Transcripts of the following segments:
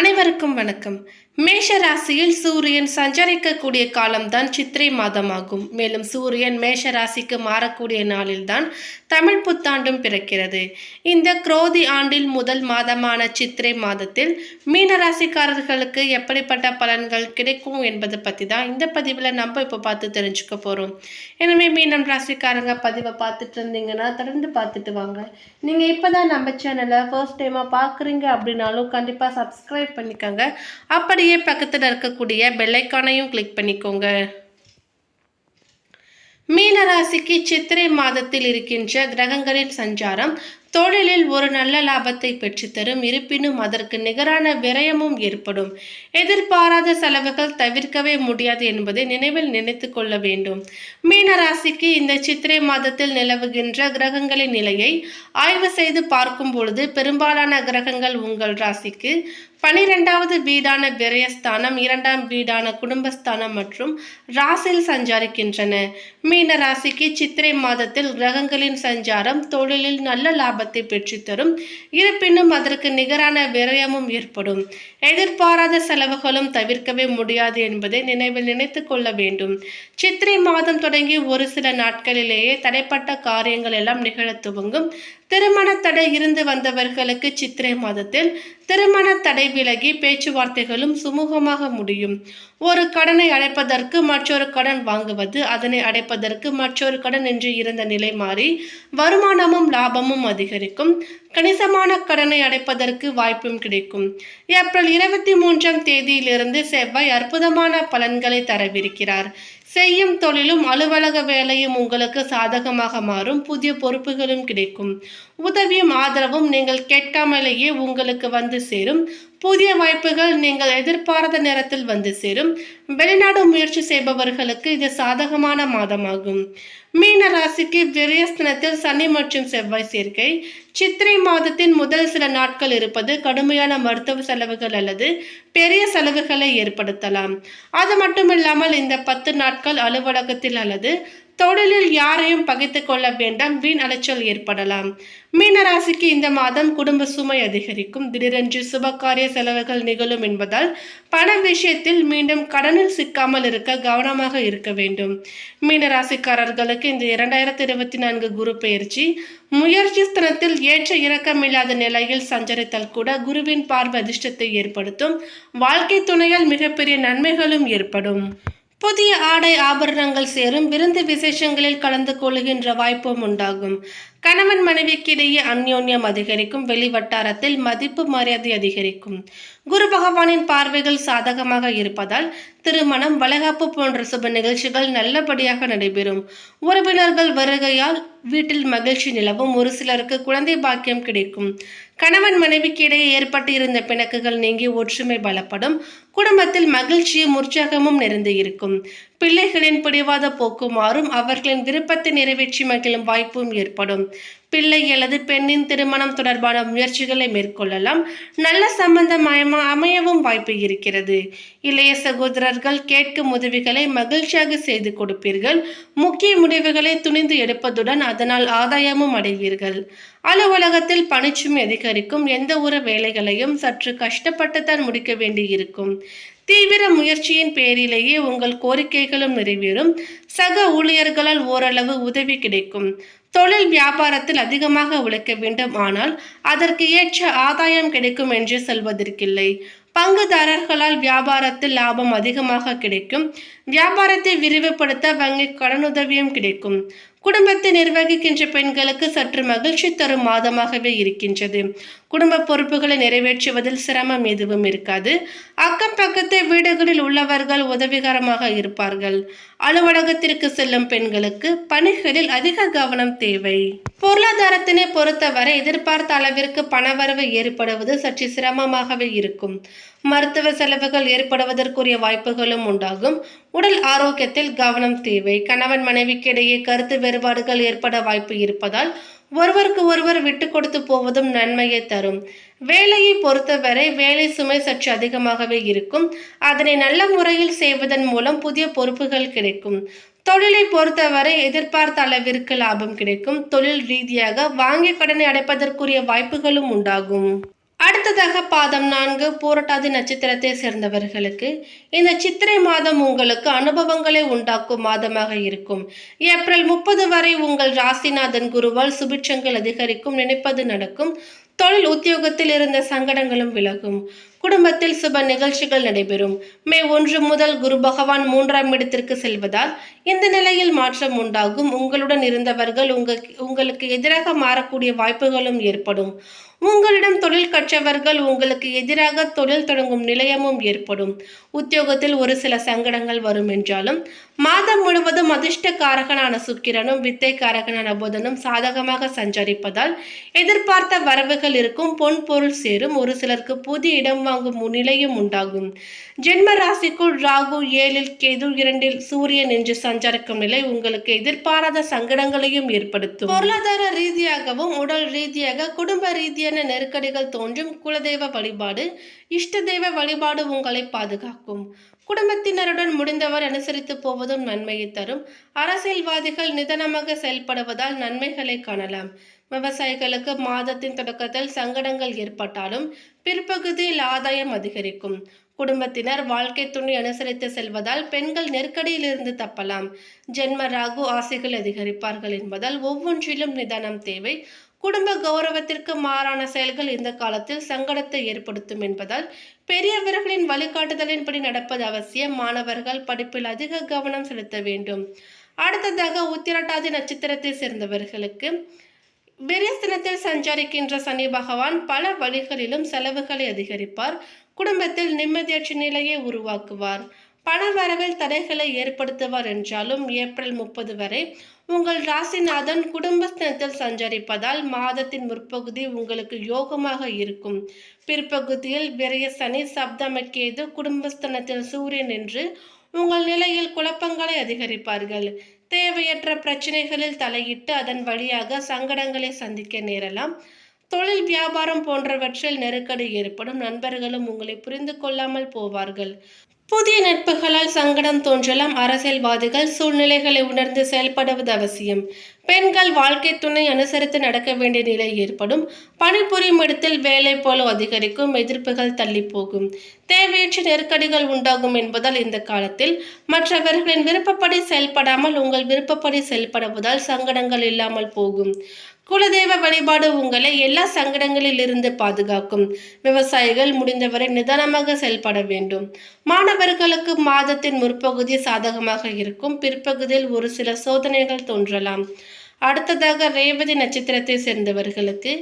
அனைவருக்கும் வணக்கம். மேஷ ராசியில் சூரியன் சஞ்சரிக்கக்கூடிய காலம்தான் சித்திரை மாதமாகும். மேலும் சூரியன் மேஷ ராசிக்கு மாறக்கூடிய நாளில்தான் தமிழ் புத்தாண்டும் பிறக்கிறது. இந்த குரோதி ஆண்டில் முதல் மாதமான சித்திரை மாதத்தில் மீன ராசிக்காரர்களுக்கு எப்படிப்பட்ட பலன்கள் கிடைக்கும் என்பதை பற்றி தான் இந்த பதிவில் நம்ம இப்போ பார்த்து தெரிஞ்சுக்க போகிறோம் எனவே மீனம் ராசிக்காரங்க பதிவை பார்த்துட்டு இருந்தீங்கன்னா தொடர்ந்து பார்த்துட்டு வாங்க. நீங்கள் இப்போ தான் நம்ம சேனலை ஃபர்ஸ்ட் டைமாக பார்க்குறீங்க அப்படின்னாலும் கண்டிப்பாக சப்ஸ்கிரைப் பண்ணிக்கோங்க. அப்படியே பக்கத்தில் இருக்கக்கூடிய பெல்லைக்கானையும் கிளிக் பண்ணிக்கோங்க. மீனராசிக்கு சித்திரை மாதத்தில் இருக்கின்ற கிரகங்களின் சஞ்சாரம் தொழிலில் ஒரு நல்ல லாபத்தை பெற்றுத்தரும் இருப்பினும் அதற்கு நிகரான விரயமும் ஏற்படும். எதிர்பாராத செலவுகள் தவிர்க்கவே முடியாது என்பதை நினைவில் நினைத்து கொள்ள வேண்டும். மீனராசிக்கு இந்த சித்திரை மாதத்தில் நிலவுகின்ற கிரகங்களின் நிலையை ஆய்வு செய்து பார்க்கும் பொழுது பெரும்பாலான கிரகங்கள் உங்கள் ராசிக்கு பனிரெண்டாவது வீடான விரயஸ்தானம் இரண்டாம் வீடான குடும்பஸ்தானம் மற்றும் ராசியில் சஞ்சாரிக்கின்றன. மீன ராசிக்கு சித்திரை மாதத்தில் கிரகங்களின் சஞ்சாரம் தொழிலில் நல்ல லாபத்தை பெற்றுத்தரும். இருப்பினும் அதற்கு நிகரான விரயமும் ஏற்படும். எதிர்பாராத செலவுகளும் தவிர்க்கவே முடியாது என்பதை நினைவில் நினைத்து கொள்ள வேண்டும். சித்திரை மாதம் தொடங்கி ஒரு சில நாட்களிலேயே தடைப்பட்ட காரியங்கள் எல்லாம் நிகழ துவங்கும். திருமண தடை இருந்து வந்தவர்களுக்கு சித்திரை மாதத்தில் திருமண தடை விலகி பேச்சுவார்த்தைகளும் சுமூகமாக முடியும். ஒரு கடனை அடைப்பதற்கு மற்றொரு கடன் வாங்குவது அதனை அடைப்பதற்கு மற்றொரு கடன் என்று இருந்த நிலை மாறி வருமானமும் லாபமும் அதிகரிக்கும். கணிசமான கடனை அடைப்பதற்கு வாய்ப்பும் கிடைக்கும். ஏப்ரல் இருபத்தி மூன்றாம் தேதியிலிருந்து செவ்வாய் அற்புதமான பலன்களை தரவிருக்கிறார். செய்யும் தொழிலும் அலுவலக வேலையும் உங்களுக்கு சாதகமாக மாறும். புதிய பொறுப்புகளும் கிடைக்கும். உதவியும் ஆதரவும் நீங்கள் கேட்காமலேயே உங்களுக்கு வந்து சேரும். புதிய வாய்ப்புகள் நீங்கள் எதிர்பாராத நேரத்தில் வந்து சேரும். வெளிநாடு முயற்சி செய்பவர்களுக்கு இது சாதகமான மாதமாகும். மீன ராசிக்கு விரயஸ்தனத்தில் சனி மற்றும் செவ்வாய் சேர்க்கை. சித்திரை மாதத்தின் முதல் சில நாட்கள் இருப்பது கடுமையான மருத்துவ செலவுகள் அல்லது பெரிய செலவுகளை ஏற்படுத்தலாம். அது மட்டுமில்லாமல் இந்த பத்து நாட்கள் அலுவலகத்தில் அல்லது தொழிலில் யாரையும் பகித்து கொள்ள வேண்டாம் வீண் அலைச்சல் ஏற்படலாம். மீனராசிக்கு இந்த மாதம் குடும்ப சுமை அதிகரிக்கும். திடீரென்று சுபகாரிய செலவுகள் நிகழும் என்பதால் பண விஷயத்தில் மீண்டும் கடனில் சிக்காமல் இருக்க கவனமாக இருக்க வேண்டும். மீனராசிக்காரர்களுக்கு இந்த இரண்டாயிரத்தி இருபத்தி நான்கு குரு பயிற்சி முயற்சி ஸ்தனத்தில் ஏற்ற இறக்கமில்லாத நிலையில் சஞ்சரித்தல் கூட குருவின் பார்வை அதிர்ஷ்டத்தை ஏற்படுத்தும். வாழ்க்கை துணையால் மிகப்பெரிய நன்மைகளும் ஏற்படும். புதிய ஆடை ஆபரணங்கள் சேரும். விருந்து விசேஷங்களில் கலந்து கொள்கின்ற வாய்ப்பும் உண்டாகும். கணவன் மனைவிக்கிடையே அந்யோன்யம் அதிகரிக்கும் வெளி வட்டாரத்தில் மதிப்பு மரியாதை அதிகரிக்கும். குரு பகவானின் பார்வைகள் சாதகமாக இருப்பதால் திருமணம் வளகாப்பு போன்ற சுப நிகழ்ச்சிகள் நல்லபடியாக நடைபெறும். உறவினர்கள் வருகையால் வீட்டில் மகிழ்ச்சி நிலவும் ஒரு சிலருக்கு குழந்தை பாக்கியம் கிடைக்கும். கணவன் மனைவிக்கு இடையே ஏற்பட்டு இருந்த பிணக்குகள் நீங்கி ஒற்றுமை பலப்படும். குடும்பத்தில் மகிழ்ச்சியும் உற்சாகமும் நிறைந்து இருக்கும். பிள்ளைகளின் பிடிவாத போக்கு மாறும் அவர்களின் விருப்பத்தை நிறைவேற்றி மகிழும் வாய்ப்பும் ஏற்படும். பிள்ளை அல்லது பெண்ணின் திருமணம் தொடர்பான முயற்சிகளை மேற்கொள்ளலாம். நல்ல சம்பந்தம் அமையவும் வாய்ப்பு இருக்கிறது. இளைய சகோதரர்கள் கேட்கும் உதவிகளை மகிழ்ச்சியாக செய்து கொடுப்பீர்கள். முக்கிய முடிவுகளை துணிந்து எடுப்பதுடன் அதனால் ஆதாயமும் அடைவீர்கள். அலுவலகத்தில் பணிச்சும் அதிகரிக்கும். எந்த ஒரு வேலைகளையும் சற்று கஷ்டப்பட்டுத்தான் முடிக்க வேண்டியிருக்கும். தீவிர முயற்சியின் பேரிலேயே உங்கள் கோரிக்கைகளும் நிறைவேறும். சக ஊழியர்களால் ஓரளவு உதவி கிடைக்கும். தொழில் வியாபாரத்தில் அதிகமாக உழைக்க வேண்டும். ஆனால் அதற்கு ஏற்ற ஆதாயம் கிடைக்கும் என்று சொல்வதற்கில்லை. பங்குதாரர்களால் வியாபாரத்தில் லாபம் அதிகமாக கிடைக்கும். வியாபாரத்தை விரிவுபடுத்த வங்கி கடனுதவியும் கிடைக்கும். குடும்பத்தை நிர்வகிக்கின்ற பெண்களுக்கு சற்று மகிழ்ச்சி தரும் மாதமாகவே இருக்கின்றது. குடும்ப பொறுப்புகளை நிறைவேற்றுவதில் சிரமம் எதுவும் இருக்காது. அக்கம் பக்கத்து வீடுகளில் உள்ளவர்கள் உதவிகரமாக இருப்பார்கள். அலுவலகத்திற்கு செல்லும் பெண்களுக்கு பணிகளில் அதிக கவனம் தேவை. பொருளாதாரத்தினை பொறுத்தவரை எதிர்பார்த்த அளவிற்கு பணவரவு ஏற்படுவது சற்று சிரமமாகவே இருக்கும். மருத்துவ செலவுகள் ஏற்படுவதற்குரிய வாய்ப்புகளும் உண்டாகும். உடல் ஆரோக்கியத்தில் கவனம் தேவை. கணவன் மனைவிக்கு இடையே கருத்து வேறுபாடுகள் ஏற்பட வாய்ப்பு இருப்பதால் ஒருவருக்கு ஒருவர் விட்டு கொடுத்து போவதும் நன்மையை தரும். வேலையை பொறுத்தவரை வேலை சுமை சற்று அதிகமாகவே இருக்கும். அதனை நல்ல முறையில் செய்வதன் மூலம் புதிய பொறுப்புகள் கிடைக்கும். தொழிலை பொறுத்தவரை எதிர்பார்த்த அளவிற்கு லாபம் கிடைக்கும். தொழில் ரீதியாக வாங்கிய கடனை அடைப்பதற்குரிய வாய்ப்புகளும் உண்டாகும். அடுத்ததாக பாதம் நான்கு பூரட்டாதி நட்சத்திரத்தை சேர்ந்தவர்களுக்கு இந்த சித்திரை மாதம் உங்களுக்கு அனுபவங்களை உண்டாக்கும் மாதமாக இருக்கும். ஏப்ரல் முப்பது வரை உங்கள் ராசிநாதன் குருவால் சுபிட்சங்கள் அதிகரிக்கும் நினைப்பது நடக்கும். தொழில் உத்தியோகத்தில் இருந்த சங்கடங்களும் விலகும். குடும்பத்தில் சுப நிகழ்ச்சிகள் நடைபெறும். மே ஒன்று முதல் குரு பகவான் மூன்றாம் இடத்திற்கு செல்வதால் இந்த நிலையில் மாற்றம் உண்டாகும். உங்களுடன் இருந்தவர்கள் உங்க உங்களுக்கு எதிராக மாறக்கூடிய வாய்ப்புகளும் ஏற்படும். உங்களிடம் தொழில் கற்றவர்கள் உங்களுக்கு எதிராக தொழில் தொடங்கும் நிலையமும் ஏற்படும். உத்தியோகத்தில் ஒரு சில சங்கடங்கள் வரும் என்றாலும் மாதம் முழுவதும் அதிர்ஷ்டக்காரகனான சுக்கிரனும் வித்தைக்காரகனான புதனும் சாதகமாக சஞ்சரிப்பதால் எதிர்பார்த்த வரவுகள் இருக்கும் பொன் பொருள் சேரும். ஒரு சிலருக்கு புதிய இடம் வாங்கும் நிலையும் உண்டாகும். ஜென்ம ராசிக்குள் ராகு ஏழில் கேது இரண்டில் சூரியன் என்று சஞ்சரிக்கும் நிலை உங்களுக்கு எதிர்பாராத சங்கடங்களையும் ஏற்படுத்தும். பொருளாதார ரீதியாகவும் உடல் ரீதியாக குடும்ப ரீதியான நெருக்கடிகள் தோன்றும். குலதெய்வ வழிபாடு இஷ்ட தெய்வ வழிபாடு உங்களை பாதுகாக்கும். குடும்பத்தினருடன் முடிந்தவர் அனுசரித்து போவதும் நன்மையை தரும். அரசியல்வாதிகள் நிதானமாக செயல்படுவதால் நன்மைகளை காணலாம். விவசாயிகளுக்கு மாதத்தின் தொடக்கத்தில் சங்கடங்கள் ஏற்பட்டாலும் பிற்பகுதியில் ஆதாயம் அதிகரிக்கும். குடும்பத்தினர் வாழ்க்கை துணை அனுசரித்து செல்வதால் பெண்கள் நெருக்கடியிலிருந்து தப்பலாம். ஜென்ம ராகு ஆசைகள் அதிகரிப்பார்கள் என்பதால் ஒவ்வொன்றிலும் நிதானம் தேவை. குடும்ப கௌரவத்திற்கு மாறான செயல்கள் இந்த காலத்தில் சங்கடத்தை ஏற்படுத்தும் என்பதால் பெரியவர்களின் வழிகாட்டுதலின்படி நடப்பது அவசியம். மாணவர்கள் படிப்பில் அதிக கவனம் செலுத்த வேண்டும். அடுத்ததாக உத்திரட்டாதி நட்சத்திரத்தை சேர்ந்தவர்களுக்கு விரயஸ்தனத்தில் சஞ்சரிக்கின்ற சனி பகவான் பல வழிகளிலும் செலவுகளை அதிகரிப்பார். குடும்பத்தில் நிம்மதியற்ற நிலையை உருவாக்குவார். பண வரவில் தடைகளை ஏற்படுத்துவார் என்றாலும் ஏப்ரல் முப்பது வரை உங்கள் ராசிநாதன் குடும்பஸ்தனத்தில் சஞ்சரிப்பதால் மாதத்தின் முற்பகுதி உங்களுக்கு யோகமாக இருக்கும். பிற்பகுதியில் விரைய சனி சப்தமக்கேது குடும்பஸ்தனத்தில் சூரியன் என்று உங்கள் நிலையில் குழப்பங்களை அதிகரிப்பார்கள். தேவையற்ற பிரச்சனைகளில் தலையிட்டு அதன் வழியாக சங்கடங்களை சந்திக்க நேரலாம். தொழில் வியாபாரம் போன்றவற்றில் நெருக்கடி ஏற்படும். நண்பர்களும் உங்களை புரிந்து கொள்ளாமல் போவார்கள். புதிய நட்புகளால் சங்கடம் தோன்றலாம். அரசியல்வாதிகள் சூழ்நிலைகளை உணர்ந்து செயல்படுவது அவசியம். பெண்கள் வாழ்க்கை துணை அனுசரித்து நடக்க வேண்டிய நிலை ஏற்படும். பணிபுரியும் இடத்தில் வேலை போல அதிகரிக்கும் எதிர்ப்புகள் தள்ளி போகும் தேவையற்ற நெருக்கடிகள் உண்டாகும் என்பதால் இந்த காலத்தில் மற்றவர்களின் விருப்பப்படி செயல்படாமல் உங்கள் விருப்பப்படி செயல்படுவதால் சங்கடங்கள் இல்லாமல் போகும். குலதெய்வ வழிபாடு உங்களை எல்லா சங்கடங்களில் இருந்து பாதுகாக்கும். விவசாயிகள் முடிந்தவரை நிதானமாக செயல்பட வேண்டும். மாணவர்களுக்கு மாதத்தின் முற்பகுதி சாதகமாக இருக்கும். பிற்பகுதியில் ஒரு சில சோதனைகள் தோன்றலாம். அடுத்ததாக ரேவதி நட்சத்திரத்தை சேர்ந்தவர்களுக்கு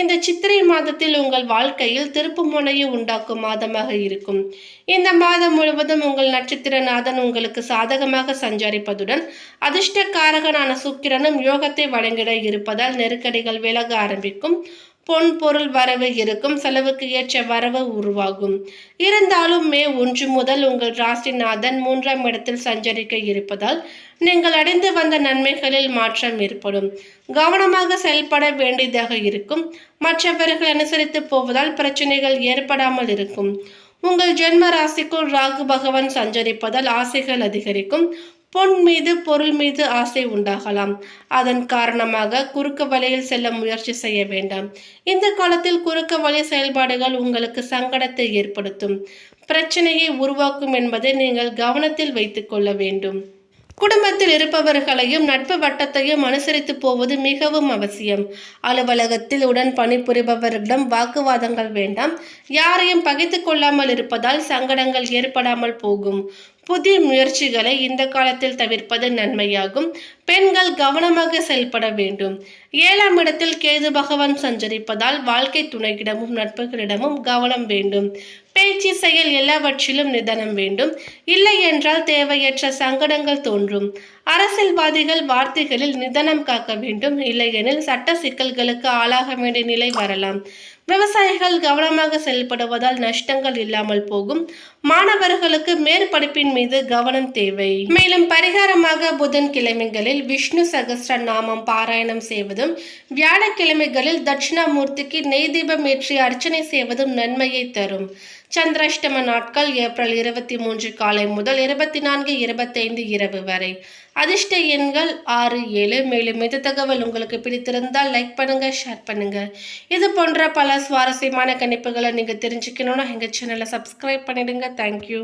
இந்த சித்திரை மாதத்தில் உங்கள் வாழ்க்கையில் திருப்பு முனையை உண்டாக்கும் மாதமாக இருக்கும். இந்த மாதம் முழுவதும் உங்கள் நட்சத்திரநாதன் உங்களுக்கு சாதகமாக சஞ்சரிப்பதுடன் அதிர்ஷ்டக்காரகனான சுக்கிரனும் யோகத்தை வழங்கிட இருப்பதால் நெருக்கடிகள் விலக ஆரம்பிக்கும். பொன் பொருள் வரவு இருக்கும். செலவுக்கு ஏற்ற வரவு உருவாகும். இருந்தாலும் மே ஒன்று முதல் உங்கள் ராசிநாதன் மூன்றாம் இடத்தில் சஞ்சரிக்க இருப்பதால் நீங்கள் அடைந்து வந்த நன்மைகளில் மாற்றம் ஏற்படும். கவனமாக செயல்பட வேண்டியதாக இருக்கும். மற்றவர்கள் அனுசரித்து போவதால் பிரச்சனைகள் ஏற்படாமல் இருக்கும். உங்கள் ஜென்ம ராசிக்குள் ராகு பகவான் சஞ்சரிப்பதால் ஆசைகள் அதிகரிக்கும். பொன் மீது பொருள் மீது ஆசை உண்டாகலாம். அதன் காரணமாக குறுக்க வழியில் செல்ல முயற்சி செய்ய வேண்டாம். இந்த காலத்தில் குறுக்க வழி செயல்பாடுகள் உங்களுக்கு சங்கடத்தை ஏற்படுத்தும். பிரச்சனையை உருவாக்கும் என்பதை நீங்கள் கவனத்தில் வைத்துக்கொள்ள வேண்டும். குடும்பத்தில் இருப்பவர்களையும் நட்பு வட்டத்தையும் அனுசரித்து போவது மிகவும் அவசியம். அலுவலகத்தில் உடன் பணிபுரிபவர்களிடம் வாக்குவாதங்கள் வேண்டாம். யாரையும் பகைத்து கொள்ளாமல் இருப்பதால் சங்கடங்கள் ஏற்படாமல் போகும். புதிய முயற்சிகளை இந்த காலத்தில் தவிர்ப்பது நன்மையாகும். பெண்கள் கவனமாக செயல்பட வேண்டும். ஏழாம் இடத்தில் கேது பகவான் சஞ்சரிப்பதால் வாழ்க்கை துணையிடமும் நட்புகளிடமும் கவனம் வேண்டும். பேச்சு செயல் எல்லாவற்றிலும் நிதானம் வேண்டும். இல்லை என்றால் தேவையற்ற சங்கடங்கள் தோன்றும். அரசியல்வாதிகள் வார்த்தைகளில் நிதானம் காக்க வேண்டும். இல்லையெனில் சட்ட சிக்கல்களுக்கு ஆளாக வேண்டிய நிலை வரலாம். விவசாயிகள் கவனமாக செயல்படுவதால் நஷ்டங்கள் இல்லாமல் போகும். மாணவர்களுக்கு மேற்படிப்பின் மீது கவனம் தேவை. மேலும் பரிகாரமாக புதன் கிழமைகளில் விஷ்ணு சகஸ்ர நாமம் பாராயணம் செய்வதும் வியாழக்கிழமைகளில் தட்சிணாமூர்த்திக்கு நெய் தீபம் ஏற்றி அர்ச்சனை செய்வதும் நன்மையை தரும். சந்திராஷ்டம நாட்கள் ஏப்ரல் இருபத்தி மூன்று காலை முதல் இருபத்தி நான்கு இருபத்தைந்து இரவு வரை. அதிர்ஷ்ட எண்கள் ஆறு ஏழு. மேலும் இந்த தகவல் உங்களுக்கு பிடித்திருந்தால் லைக் பண்ணுங்க ஷேர் பண்ணுங்க. இது போன்ற பல சுவாரஸ்யமான கணிப்புகளை நீங்கள் தெரிஞ்சுக்கணும்னா எங்கள் சேனலை சப்ஸ்கிரைப் பண்ணிடுங்க. தேங்க்யூ